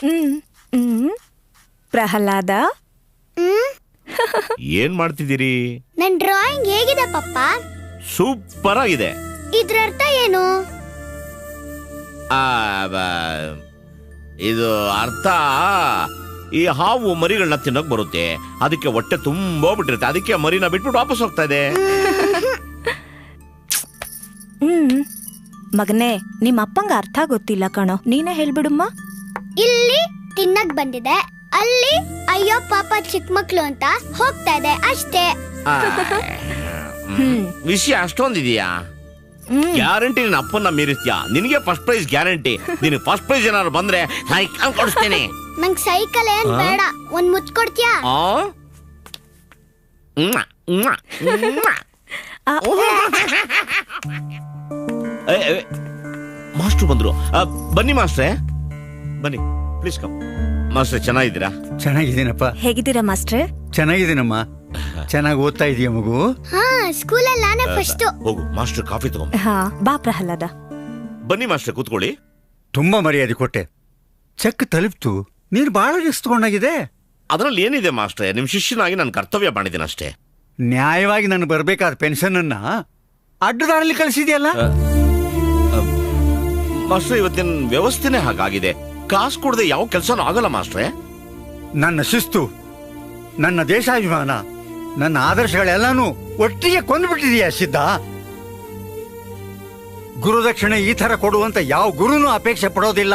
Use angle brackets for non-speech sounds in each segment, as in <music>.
ಹ್ಮ್ ಹ್ಮ್. ಪ್ರಹ್ಲಾದ? ಏನ್ ಮಾಡ್ತಿದ್ದೀರಿ? ನನ್ ಡ್ರಾಯಿಂಗ್ ಹೇಗಿದೆ ಪಪ್ಪ? ಸೂಪರ್ ಆಗಿದೆ. ಇದ್ರ ಅರ್ಥ ಏನು? ಆ, ಬ- ಇದು ಅರ್ಥ ಈ ಹಾವು ಮರಿಗಳನ್ನ ತಿನ್ನಕ್ ಬರುತ್ತೆ. ಅದಕ್ಕೆ ಹೊಟ್ಟೆ ತುಂಬಾ ಬಿಟ್ಟಿರುತ್ತೆ. ಅದಕ್ಕೆ ಮರಿನ ಬಿಟ್ಬಿಟ್ಟು ವಾಪಸ್ ಹೋಗ್ತಾ ಇದೆ. ಹ್ಮ್. ಮಗನೇ ನಿಮ್ಮ ಅಪ್ಪಂಗ ಅರ್ಥ ಗೊತ್ತಿಲ್ಲ ಕಣೋ. ನೀನೇ ಹೇಳ್ಬಿಡುಮ್ಮ. ಇಲ್ಲಿ ತಿನ್ನಕ್ ಬಂದಿದೆ. ಅಲ್ಲಿ ಅಯ್ಯೋ ಪಾಪ ಚಿಕ್ಕ ಮಕ್ಳು ಅಂತ ಹೋಗ್ತಾ ಇದೆ ಅಷ್ಟೇ. <laughs> ವಿಷಯ ಅಷ್ಟೊಂದಿದೆಯಾ? ಗ್ಯಾರಂಟಿ ನಿನ್ನ ಅಪ್ಪನ್ನ ಮೀರಿಸ್ತೀಯಾ? ನಿನಗೆ ಫಸ್ಟ್ ಪ್ರೈಸ್ ಗ್ಯಾರಂಟಿ. ನೀನು ಫಸ್ಟ್ ಪ್ರೈಸ್ ಏನಾದ್ರು ಬಂದ್ರೆ ಸೈಕಲ್ ಕೊಡಿಸ್ತೀನಿ. ನಂಗ್ ಸೈಕಲ್ ಏನ್ ಬೇಡ. ಒಂದ್ ಮುತ್ ಕೊಡ್ತೀಯಾ? ಮಾಸ್ಟ್ರು ಬಂದ್ರು. ಬನ್ನಿ ಮಾಸ್ಟ್ರೇ. ಬನ್ನಿ ಪ್ಲೀಸ್ ಕಮ್ ಮಾಸ್ಟರ್ ಚೆನ್ನಾಗಿದ್ದೀರಾ? ಚೆನ್ನಾಗಿದ್ದೀನಪ್ಪ. ಹೇಗಿದ್ದೀರಾ ಮಾಸ್ಟರ್? ಚೆನ್ನಾಗಿದ್ದೀನಮ್ಮ. ಚೆನ್ನಾಗಿ ಓದ್ತಾ ಇದೀಯ ಮಗು? ಹಾ ಸ್ಕೂಲಲ್ಲಿ ನಾನೇ ಫಸ್ಟ್ ಹೋಗು ಮಾಸ್ಟರ್ ಕಾಫಿ ತಗೊಂಡು ಹಾ ಬಾ ಪ್ರಹ್ಲಾದ. ಬನ್ನಿ ಮಾಸ್ಟರ್ ಕೂತ್ಕೊಳ್ಳಿ. ತುಂಬಾ ಮರ್ಯಾದೆ ಕೊಟ್ಟೆ. ಚೆಕ್ ತಲುಪ್ತು. ನೀನು ಬಹಳ ರಿಸ್ಕ್ ತಗೊಂಡಾಗಿದೆ. ಅದರಲ್ಲಿ ಏನಿದೆ ಮಾಸ್ಟರ್? ನಿಮ್ ಶಿಷ್ಯನಾಗಿ ನಾನು ಕರ್ತವ್ಯ ಮಾಡಿದ್ದೀನಿ ಅಷ್ಟೇ. ನ್ಯಾಯವಾಗಿ ನಾನು ಬರಬೇಕಾದ ಪೆನ್ಷನ್ ಅನ್ನ ಅಡ್ಡದಾರಲ್ಲಿ ಕಳಿಸಿದ್ಯಲ್ಲ? ಮಾಸ್ಟರ್ ಇವತ್ತಿನ ವ್ಯವಸ್ಥೆನೇ ಹಾಗಾಗಿದೆ. ಕಾಸು ಕೊಡದೆ ಯಾವ ಕೆಲಸನೂ ಆಗಲ್ಲ, ಮಾಸ್ಟ್ರೆ. ನನ್ನ ಶಿಸ್ತು, ನನ್ನ ದೇಶಾಭಿಮಾನ, ನನ್ನ ಆದರ್ಶಗಳೆಲ್ಲನೂ ಒಟ್ಟಿಗೆ ಕೊಂದ್ಬಿಟ್ಟಿದೀಯ, ಸಿದ್ಧ? ಗುರುದಕ್ಷಿಣೆ ಈ ತರ ಕೊಡುವಂತ ಯಾವ ಗುರುನು ಅಪೇಕ್ಷೆ ಪಡೋದಿಲ್ಲ.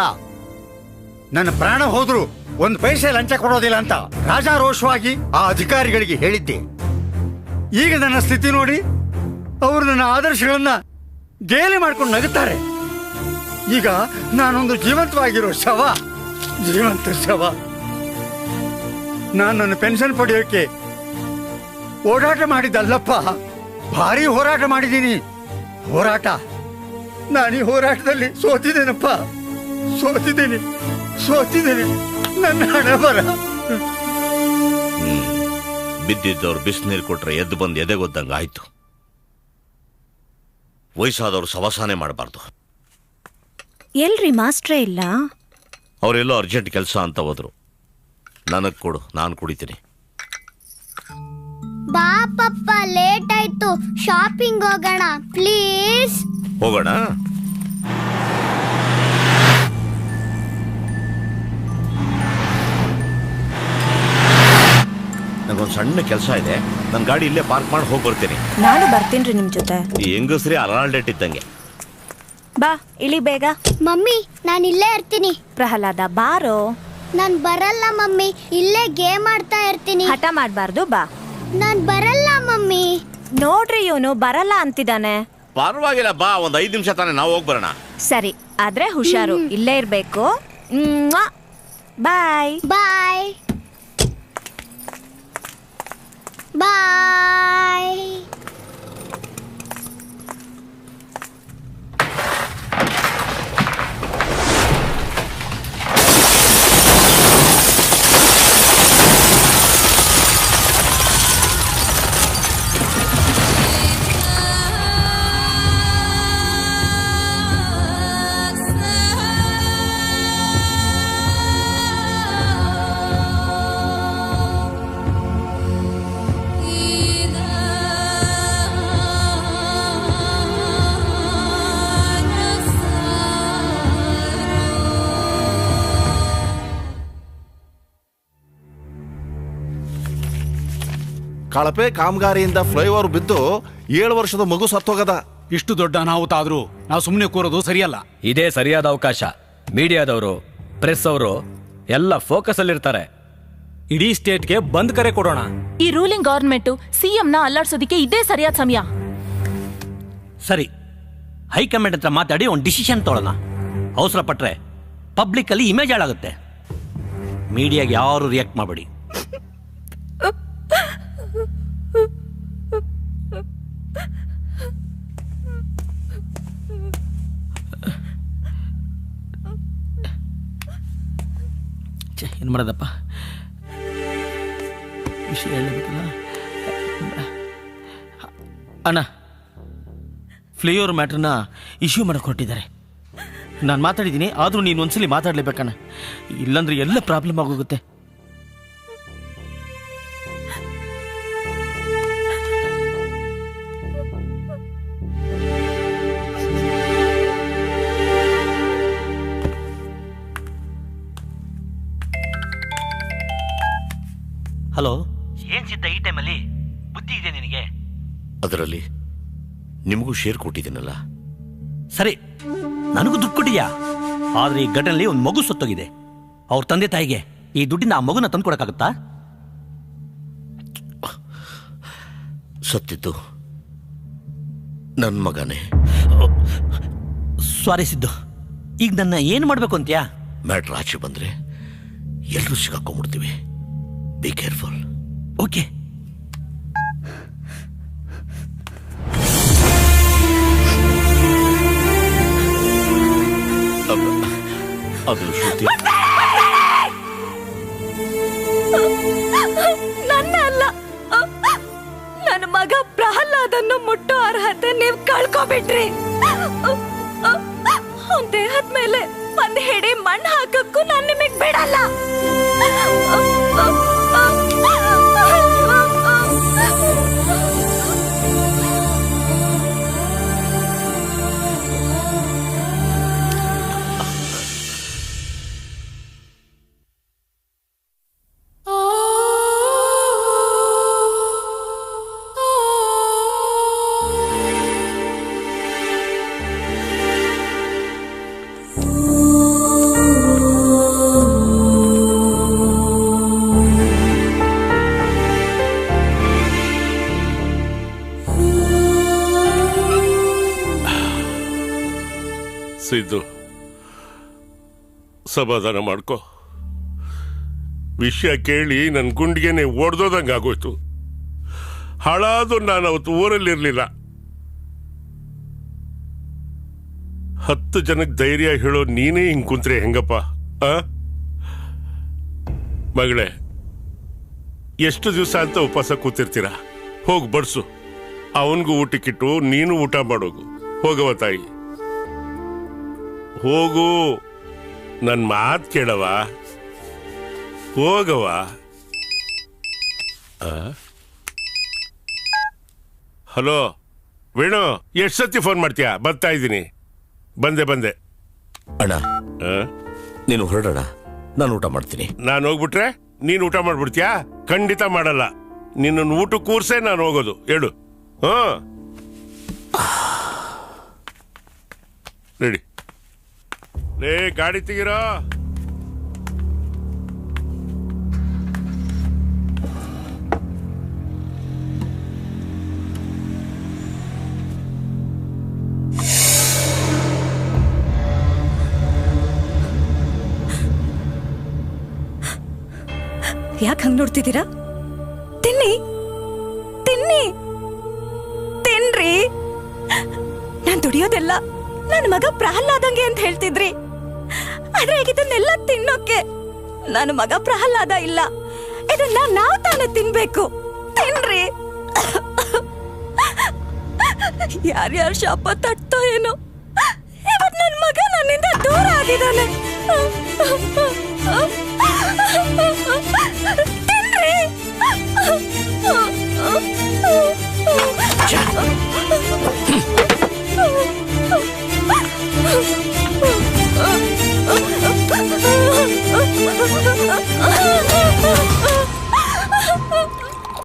ನನ್ನ ಪ್ರಾಣ ಹೋದ್ರು ಒಂದು ಪೈಸೆ ಲಂಚ ಕೊಡೋದಿಲ್ಲ ಅಂತ ರಾಜಾರೋಷವಾಗಿ ಆ ಅಧಿಕಾರಿಗಳಿಗೆ ಹೇಳಿದ್ದೆ. ಈಗ ನನ್ನ ಸ್ಥಿತಿ ನೋಡಿ, ಅವರು ನನ್ನ ಆದರ್ಶಗಳನ್ನ ಗೇಲಿ ಮಾಡ್ಕೊಂಡು ನಗುತ್ತಾರೆ. ಈಗ ನಾನೊಂದು ಜೀವಂತವಾಗಿರೋ ಶವ. ಜೀವಂತ ಶವ. ನಾನು ನನ್ನ ಪೆನ್ಷನ್ ಪಡೆಯೋಕೆ ಓಡಾಟ ಮಾಡಿದ್ದಲ್ಲಪ್ಪ. ಭಾರಿ ಹೋರಾಟ ಮಾಡಿದ್ದೀನಿ. ಹೋರಾಟ. ನಾನು ಈ ಹೋರಾಟದಲ್ಲಿ ಸೋತಿದ್ದೇನಪ್ಪ. ಸೋತಿದ್ದೀನಿ. ಸೋತಿದ್ದೀನಿ. ನನ್ನ ಹಣ ಬರ. ಬಿದ್ದಿದ್ದವ್ರು ಬಿಸಿನೀರು ಕೊಟ್ರೆ ಎದ್ದು ಬಂದು ಎದೆಗೊದ್ದಂಗೆ ಆಯ್ತು ವಯಸ್ಸಾದವ್ರು ಸವಸಾನೆ ಮಾಡಬಾರ್ದು. ಎಲ್ರಿ ಮಾಸ್ಟ್ರೇ ಇಲ್ಲ? ಅವರೆಲ್ಲೋ ಅರ್ಜೆಂಟ್ ಕೆಲಸ ಅಂತ ಹೋದ್ರು. ನನಗ್ ಕೊಡು ನಾನು ಕುಡಿತೀನಿ. ಬಾ ಪಪ್ಪ ಲೇಟ್ ಆಯ್ತು. ಶಾಪಿಂಗ್ ಹೋಗೋಣ ಪ್ಲೀಸ್ ಹೋಗೋಣ? ನನಗೊಂದು ಸಣ್ಣ ಕೆಲಸ ಇದೆ. ನನ್ನ ಗಾಡಿ ಇಲ್ಲೇ ಪಾರ್ಕ್ ಮಾಡಿ ಹೋಗಿ ಬರ್ತೀನಿ. ನಾನು ಬರ್ತೀನಿ ನಿಮ್ ಜೊತೆ. ಈ ಹೆಂಗಸ್ರಿ ಅಲಾಲ್ಡೇಟ್ ಇದ್ದಂಗೆ. ಬಾ ಇಳಿ ಬೇಗ. ಮಮ್ಮಿ ನಾನು ಇಲ್ಲೇ ಇರ್ತೀನಿ. ಪ್ರಹ್ಲಾದ ಬಾರೋ. ನಾನು ಬರಲ್ಲ ಮಮ್ಮಿ ಇಲ್ಲೇ ಗೇಮ್ ಆಡ್ತಾ ಇರ್ತೀನಿ. ಹಠ ಮಾಡಬಾರ್ದು ಬಾ. ನಾನ್ ಬರಲ್ಲ ಮಮ್ಮಿ. ನೋಡ್ರಿ ಇವನು ಬರಲ್ಲ ಅಂತಿದ್ದಾನೆ. ಪರವಾಗಿಲ್ಲ ಬಾ ಒಂದ್ ಐದು ನಿಮಿಷ ತಾನೆ ನಾವು ಹೋಗಿ ಬರೋಣ. ಸರಿ ಆದ್ರೆ ಹುಷಾರು ಇಲ್ಲೇ ಇರ್ಬೇಕು. ಬಾಯ್. ಬಾಯ್. ಬಾಯ್. ಕಳಪೆ ಕಾಮಗಾರಿಯಿಂದ ಫ್ಲೈಓವರ್ ಬಿದ್ದು ಏಳು ವರ್ಷದ ಮಗು ಸತ್ತೋಗದ. ಇಷ್ಟು ದೊಡ್ಡ ಅನಾಹುತ ಆದ್ರೂ ನಾವು ಸುಮ್ಮನೆ ಕೂರೋದು ಸರಿಯಲ್ಲ. ಇದೇ ಸರಿಯಾದ ಅವಕಾಶ. ಮೀಡಿಯಾದವರು ಪ್ರೆಸ್ ಅವರು ಎಲ್ಲ ಫೋಕಸ್ ಅಲ್ಲಿರ್ತಾರೆ. ಇಡೀ ಸ್ಟೇಟ್ಗೆ ಬಂದ್ ಕರೆ ಕೊಡೋಣ. ಈ ರೂಲಿಂಗ್ ಗವರ್ಮೆಂಟ್ ಸಿಎಂನ ಅಲ್ಲಾಡ್ಸೋದಿಕ್ಕೆ ಇದೇ ಸರಿಯಾದ ಸಮಯ. ಸರಿ. ಹೈಕಮಾಂಡ್ ಹತ್ರ ಮಾತಾಡಿ ಒಂದು ಡಿಸಿಷನ್ ತೊಗೊಳ್ಳೋಣ ಅವಸರ ಪಟ್ರೆ ಪಬ್ಲಿಕ್ ಅಲ್ಲಿ ಇಮೇಜ್ ಹಾಳಾಗುತ್ತೆ. ಮೀಡಿಯಾಗೆ ಯಾರು ರಿಯಾಕ್ಟ್ ಮಾಡಬೇಡಿ. ಏನು ಮಾಡೋದಪ್ಪ? ವಿಷಯ ಹೇಳಬೇಕಲ್ಲ ಅಣ್ಣ ಫ್ಲೇಯೋರ್ ಮ್ಯಾಟ್ರನ್ನ ಇಶ್ಯೂ ಮಾಡಕ್ಕೆ ಕೊಟ್ಟಿದ್ದಾರೆ ನಾನು ಮಾತಾಡಿದ್ದೀನಿ, ಆದರೂ ನೀನು ಒಂದ್ಸಲಿ ಮಾತಾಡಲೇಬೇಕಣ್ಣ. ಇಲ್ಲಾಂದ್ರೆ ಎಲ್ಲ ಪ್ರಾಬ್ಲಮ್ ಆಗೋಗುತ್ತೆ. ಹಲೋ? ಏನ್ ಸಿದ್ಧ ಈ ಟೈಮಲ್ಲಿ ಬುದ್ಧಿ ಇದೆ ನಿನಗೆ. ಅದರಲ್ಲಿ ನಿಮಗೂ ಶೇರ್ ಕೊಟ್ಟಿದ್ದೀನಲ್ಲ? ಸರಿ ನನಗೂ ದುಡ್ಡು ಕೊಟ್ಟಿದ್ಯಾ? ಆದ್ರೆ ಈ ಘಟನೆಯಲ್ಲಿ ಒಂದು ಮಗು ಸತ್ತೋಗಿದೆ. ಅವ್ರ ತಂದೆ ತಾಯಿಗೆ ಈ ದುಡ್ಡಿನ ಆ ಮಗುನ ತಂದು ಕೊಡಕ್ಕಾಗತ್ತಾ ಸತ್ತಿದ್ದು ನನ್ನ ಮಗನೇ. ಸಾರಿ ಸಿದ್ದು ಈಗ ನನ್ನ ಏನು ಮಾಡಬೇಕು ಅಂತ್ಯಾ? ಮ್ಯಾಟ್ರ್ ಆಚೆ ಬಂದ್ರೆ ಎಲ್ಲರೂ ಸಿಗಾಕೊಂಡ್ಬಿಡ್ತೀವಿ. ಬಿ ಕೇರ್ಫುಲ್ ಓಕೆ ಅದು ಶ್ರುತಿ ನನ್ನ ಅಲ್ಲ. ನನ್ನ ಮಗ ಪ್ರಹ್ಲಾದನ್ನು ಮುಟ್ಟೋ ಅರ್ಹತೆ ನೀವು ಕಳ್ಕೊಬಿಟ್ರಿ. ಅವ್ನ್ ದೇಹದ ಮೇಲೆ ಒಂದ್ ಹೆಡೆ ಮಣ್ಣು ಹಾಕಕ್ಕೂ ನಾನು ನಿಮಗೆ ಬಿಡಲ್ಲ. ಸಿದ್ದು. ಸಮಾಧಾನ ಮಾಡ್ಕೋ. ವಿಷಯ ಕೇಳಿ ನನ್ನ ಗುಂಡಿಗೆನೆ ಓಡ್ದೋದಂಗೆ ಆಗೋಯ್ತು. ಹಾಳಾದ್ರು ನಾನು ಅವತ್ತು ಊರಲ್ಲಿರಲಿಲ್ಲ. ಹತ್ತು ಜನಕ್ಕೆ ಧೈರ್ಯ ಹೇಳೋ ನೀನೇ ಹಿಂಗೆ ಕುಂತ್ರೆ ಹೆಂಗಪ್ಪ, ಆ? ಮಗಳೇ, ಎಷ್ಟು ದಿವಸ ಅಂತ ಉಪವಾಸ ಕೂತಿರ್ತೀರಾ? ಹೋಗಿ ಬಡಿಸು. ಅವನಿಗೂ ಊಟಕ್ಕಿಟ್ಟು ನೀನು ಊಟ ಮಾಡೋಗು. ಹೋಗವ ತಾಯಿ. ಹೋಗು. ನನ್ನ ಮಾತು ಕೇಳವ ಹೋಗವ? ಹಲೋ ವೇಣು ಎಷ್ಟು ಸತಿ ಫೋನ್ ಮಾಡ್ತೀಯಾ? ಬರ್ತಾ ಇದ್ದೀನಿ. ಬಂದೆ ಬಂದೆ. ಅಣ್ಣ? ನೀನು ಹೊರಡೋಣ. ನಾನು ಊಟ ಮಾಡ್ತೀನಿ. ನಾನು ಹೋಗ್ಬಿಟ್ರೆ ನೀನು ಊಟ ಮಾಡ್ಬಿಡ್ತೀಯ? ಖಂಡಿತ ಮಾಡಲ್ಲ. ನಿನ್ನನ್ನು ಊಟ ಕೂರ್ಸೇ ನಾನು ಹೋಗೋದು. ಹೇಳು. ಹಾ ರೆಡಿ. ಲೇ, ಗಾಡಿ ತೆಗಿರೋ ಯಾಕೆ ಹಂಗ್ ನೋಡ್ತಿದ್ದೀರಾ? ತಿನ್ನಿ. ತಿನ್ನಿ. ತಿನ್ರಿ. ನಾನ್ ದುಡಿಯೋದೆಲ್ಲ ನನ್ನ ಮಗ ಪ್ರಹ್ಲಾದಂಗೆ ಅಂತ ಹೇಳ್ತಿದ್ರಿ. ಆದ್ರೆ ಇದನ್ನೆಲ್ಲ ತಿನ್ನೋಕೆ ನನ್ನ ಮಗ ಪ್ರಹ್ಲಾದ ಇಲ್ಲ. ಇದನ್ನ ನಾವು ತಾನೇ ತಿನ್ಬೇಕು. ತಿನ್ರಿ. ಯಾರ್ಯಾರ ಶಾಪ ತಟ್ಟೋ ಏನೋ. ಇವತ್ ನನ್ ಮಗ ನನ್ನಿಂದ ದೂರ ಆಗಿದ್ದಾನೆ.